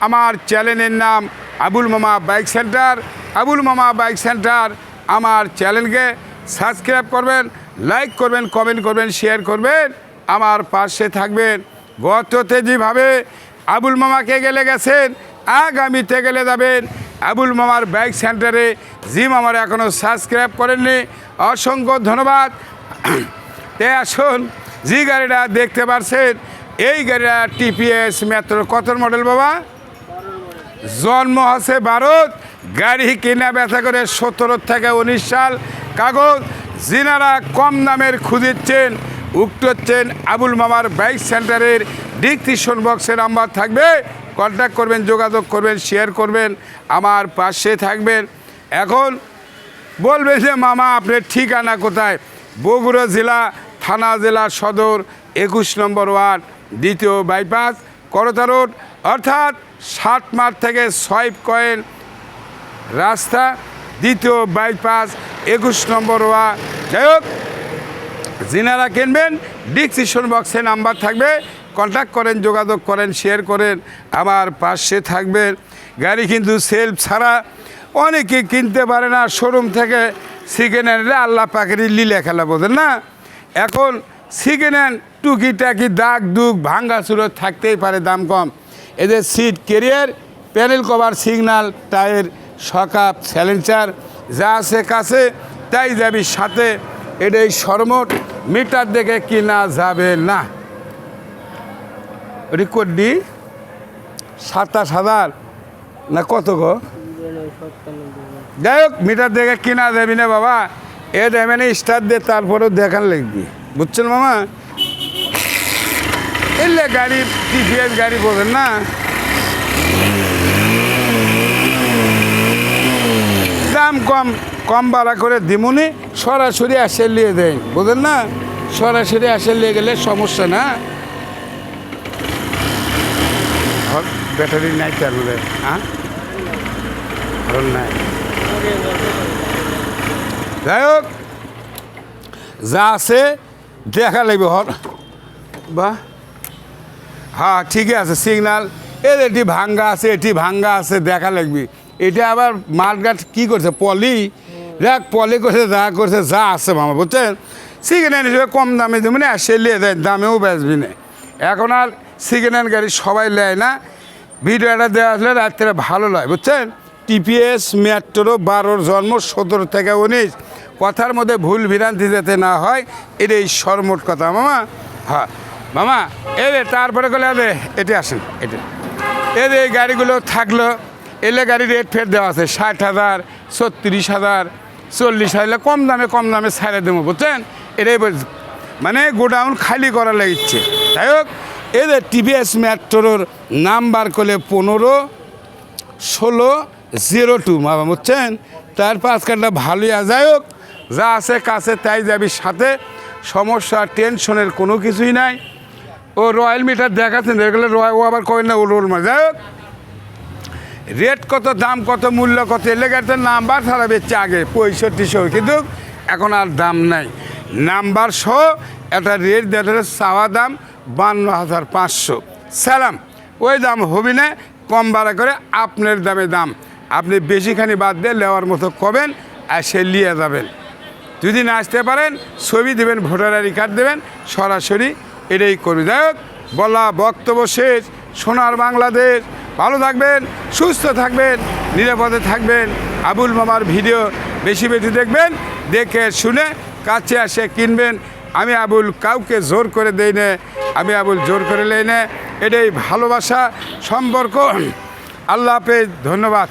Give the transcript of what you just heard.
আমার চ্যানেলের নাম আবুল মামা বাইক সেন্টার। আবুল মামা বাইক সেন্টার আমার চ্যানেলকে সাবস্ক্রাইব করবেন, লাইক করবেন, কমেন্ট করবেন, শেয়ার করবেন। আমার পাশে থাকবেন গততে যেভাবে আবুল মামাকে গেলে গেছেন, আগামীতে গেলে যাবেন। আবুল মামার বাইক সেন্টারে জিম আমার এখনও সাবস্ক্রাইব করেননি। অসংখ্য ধন্যবাদ। তে আসুন, যে গাড়িটা দেখতে পারছেন, এই গাড়িটা টিপিএস মেট্রো কত মডেল বাবা? জন্ম আছে ভারত, গাড়ি কেনা বেচা করে সতেরো থেকে উনিশ সাল। কাগজ যিনারা কম দামের খুঁজিচ্ছেন উক্ত হচ্ছেন আবুল মামার বাইক সেন্টারের ডিকটিশন বক্সের নাম্বার থাকবে। কন্ট্যাক্ট করবেন, যোগাযোগ করবেন, শেয়ার করবেন, আমার পাশে থাকবেন। এখন বলবে যে, মামা, আপনার ঠিকানা কোথায়? বগুড়া জেলা, থানা জেলা সদর, একুশ নম্বর ওয়ার্ড, দ্বিতীয় বাইপাস, করতা রোড অর্থাৎ সাত মাঠ থেকে ছয় কয়েন রাস্তা, দ্বিতীয় বাইপাস, একুশ নম্বর ওয়া যাই হোক, যিনারা কিনবেন, ডিসক্রিপশন বক্সে নাম্বার থাকবে কন্ট্যাক্ট করেন, যোগাযোগ করেন, শেয়ার করেন, আমার পাশে থাকবেন। গাড়ি কিন্তু সেলফ ছাড়া অনেকে কিনতে পারে না, শোরুম থেকে সেকেন্ড হ্যান্ডে আল্লাহ পাখির লীলা খেলা বোঝেন না? এখন সেকেন্ড হ্যান্ড টুকিটাকি দাগ দুগ ভাঙ্গা চুরো থাকতেই পারে দাম কম। এদের seat carrier panel cover signal tyre সকাপ silencer যা আছে কাছে, তাই যাবি সাথে। এটাই সরমোট মিটার দেখে কিনা যাবে না। রেকর্ড দি, সাতাশ হাজার, না কত গো? যাই হোক মিটার দেখে কিনা যাবি না বাবা। এ দেবে না স্টার দিয়ে তারপরেও দেখান লিখবি বুঝছেন মামা? এলে গাড়ি টিভিএস গাড়ি বোঝেন না। দাম কম কম ভাড়া করে দিমুনি, সরাসরি আসে নিয়ে দেয় বুঝলেন না? সরাসরি আসে নিয়ে গেলে সমস্যা না। ব্যাটারি নাই মধ্যে হ্যাঁ নাই। যাই হোক, যা আছে দেখা লাগবে হর বা হ্যাঁ ঠিকই আছে সিগনাল এর এটি ভাঙ্গা আছে, এটি ভাঙ্গা আছে, দেখা লাগবে। এটা আবার মাঠঘাট কী করছে? পলি। দেখ, পলি করছে, যা করছে, যা আছে মামা, বুঝছেন? সেকেন্ড হ্যান্ড হিসেবে কম দামে দেবেন সে লিয়ে দেয় দামেও বেচবি না। এখন আর সেকেন্ড হ্যান্ড গাড়ি সবাই নেয় না। ভিডিওটা দেওয়া আসলে রাত্রে ভালো লয়, বুঝছেন? টিপিএস মেট্রো বারোর জন্ম, সতেরো থেকে উনিশ। কথার মধ্যে ভুল ভ্রান্তি যাতে না হয়, এটাই সরমোট কথা, মামা। হ্যাঁ মামা এ রে তারপরে গেলে এ এটি আসেন, এটা। এর এই গাড়িগুলো থাকল, এলে গাড়ি রেট ফের দেওয়া আছে, ষাট হাজার, ছত্রিশ হাজার, চল্লিশ হাজার কম দামে কম দামে ছাড়ে দেবো, বুঝছেন? এটাই মানে গোডাউন খালি করা লাগিচ্ছে যাই হোক এদের টিভিএস মেট্রোর নাম্বার করলে পনেরো, ষোলো, জিরো টু, মামা, বুঝছেন? তার পাঁচ কাঠটা ভালোই যাই হোক, যা আছে কাছে, তাই যাবি সাথে। সমস্যা, টেনশনের কোনো কিছুই নাই। ও রয়্যাল মিটার দেখাচ্ছেন দেখলে রয়, ও আবার কয় না, ও রোল হোক। রেট কত, দাম কত, মূল্য কত এলে গাড়িতে নাম্বার ছাড়া বেচছে আগে পঁয়ষট্টিশো কিন্তু এখন আর দাম নাই। নাম্বার সহ একটা রেট দেওয়া চাওয়া দাম বান্ন হাজার পাঁচশো। সালাম, ওই দাম হবি না, কম ভাড়া করে আপনার দামে দাম। আপনি বেশিখানি বাদ দিয়ে নেওয়ার মতো কবেন আর সে নিয়ে যাবেন। যদি না আসতে পারেন, ছবি দেবেন, ভোটার আইডি কার্ড দেবেন, সরাসরি এটাই করবে। হোক বলা বক্তব্য শেষ। সোনার বাংলাদেশ। ভালো থাকবেন, সুস্থ থাকবেন, নিরাপদে থাকবেন। আবুল মামার ভিডিও বেশি বেশি দেখবেন, দেখে শুনে কাছে আসে কিনবেন। আমি আবুল কাউকে জোর করে দেই না, আমি আবুল জোর করে নেই না। এটাই ভালোবাসা, সম্পর্ক। আল্লাহ হাফেজ, ধন্যবাদ।